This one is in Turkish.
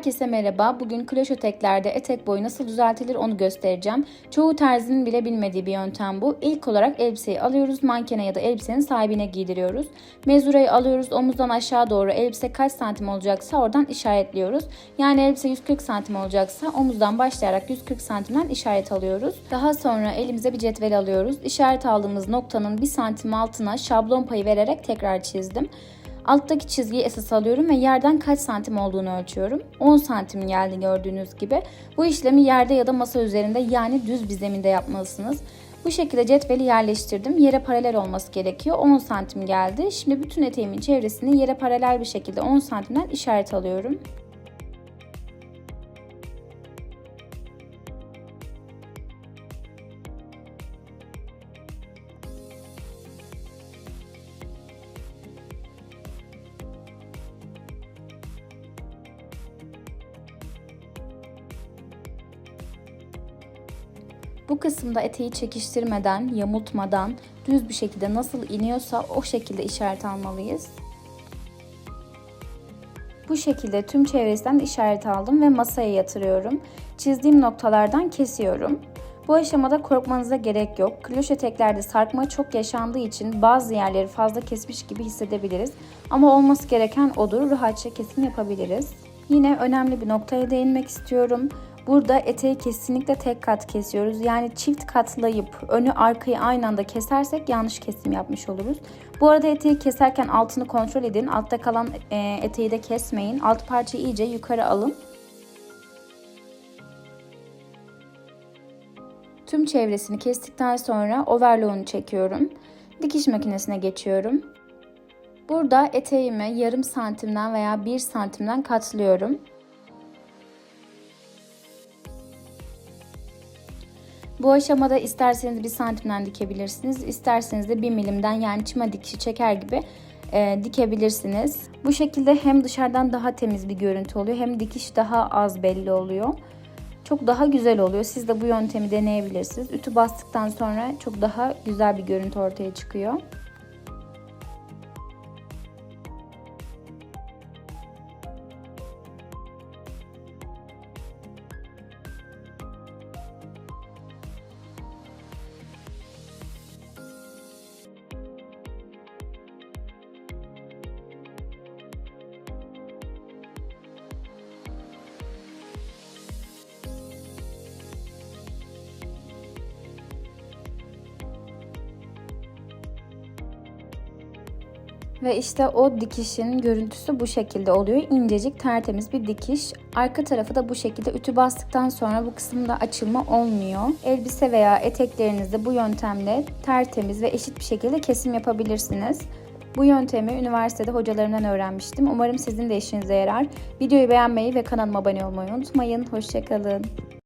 Herkese merhaba. Bugün kloş eteklerde etek boyu nasıl düzeltilir onu göstereceğim. Çoğu terzinin bile bilmediği bir yöntem bu. İlk olarak elbiseyi alıyoruz, mankene ya da elbisenin sahibine giydiriyoruz. Mezurayı alıyoruz, omuzdan aşağı doğru elbise kaç santim olacaksa oradan işaretliyoruz. Yani elbise 140 santim olacaksa omuzdan başlayarak 140 santimden işaret alıyoruz. Daha sonra elimize bir cetvel alıyoruz. İşaret aldığımız noktanın 1 santim altına şablon payı vererek tekrar çizdim. Alttaki çizgiyi esas alıyorum ve yerden kaç santim olduğunu ölçüyorum. 10 santim geldi gördüğünüz gibi. Bu işlemi yerde ya da masa üzerinde yani düz bir zeminde yapmalısınız. Bu şekilde cetveli yerleştirdim. Yere paralel olması gerekiyor. 10 santim geldi. Şimdi bütün eteğimin çevresini yere paralel bir şekilde 10 santimden işaret alıyorum. Bu kısımda eteği çekiştirmeden, yamultmadan düz bir şekilde nasıl iniyorsa o şekilde işaret almalıyız. Bu şekilde tüm çevresinden işaret aldım ve masaya yatırıyorum. Çizdiğim noktalardan kesiyorum. Bu aşamada korkmanıza gerek yok. Kloş eteklerde sarkma çok yaşandığı için bazı yerleri fazla kesmiş gibi hissedebiliriz. Ama olması gereken odur. Rahatça kesim yapabiliriz. Yine önemli bir noktaya değinmek istiyorum. Burada eteği kesinlikle tek kat kesiyoruz. Yani çift katlayıp önü arkayı aynı anda kesersek yanlış kesim yapmış oluruz. Bu arada eteği keserken altını kontrol edin. Altta kalan e, eteği de kesmeyin. Alt parçayı iyice yukarı alın. Tüm çevresini kestikten sonra overlock'unu çekiyorum. Dikiş makinesine geçiyorum. Burada eteğimi yarım santimden veya bir santimden katlıyorum. Bu aşamada isterseniz bir santimden dikebilirsiniz, isterseniz de bir milimden yani çima dikişi çeker gibi e, dikebilirsiniz. Bu şekilde hem dışarıdan daha temiz bir görüntü oluyor hem dikiş daha az belli oluyor. Çok daha güzel oluyor. Siz de bu yöntemi deneyebilirsiniz. Ütü bastıktan sonra çok daha güzel bir görüntü ortaya çıkıyor. Ve işte o dikişin görüntüsü bu şekilde oluyor. İncecik tertemiz bir dikiş. Arka tarafı da bu şekilde ütü bastıktan sonra bu kısımda açılma olmuyor. Elbise veya eteklerinizde bu yöntemle tertemiz ve eşit bir şekilde kesim yapabilirsiniz. Bu yöntemi üniversitede hocalarımdan öğrenmiştim. Umarım sizin de işinize yarar. Videoyu beğenmeyi ve kanalıma abone olmayı unutmayın. Hoşçakalın.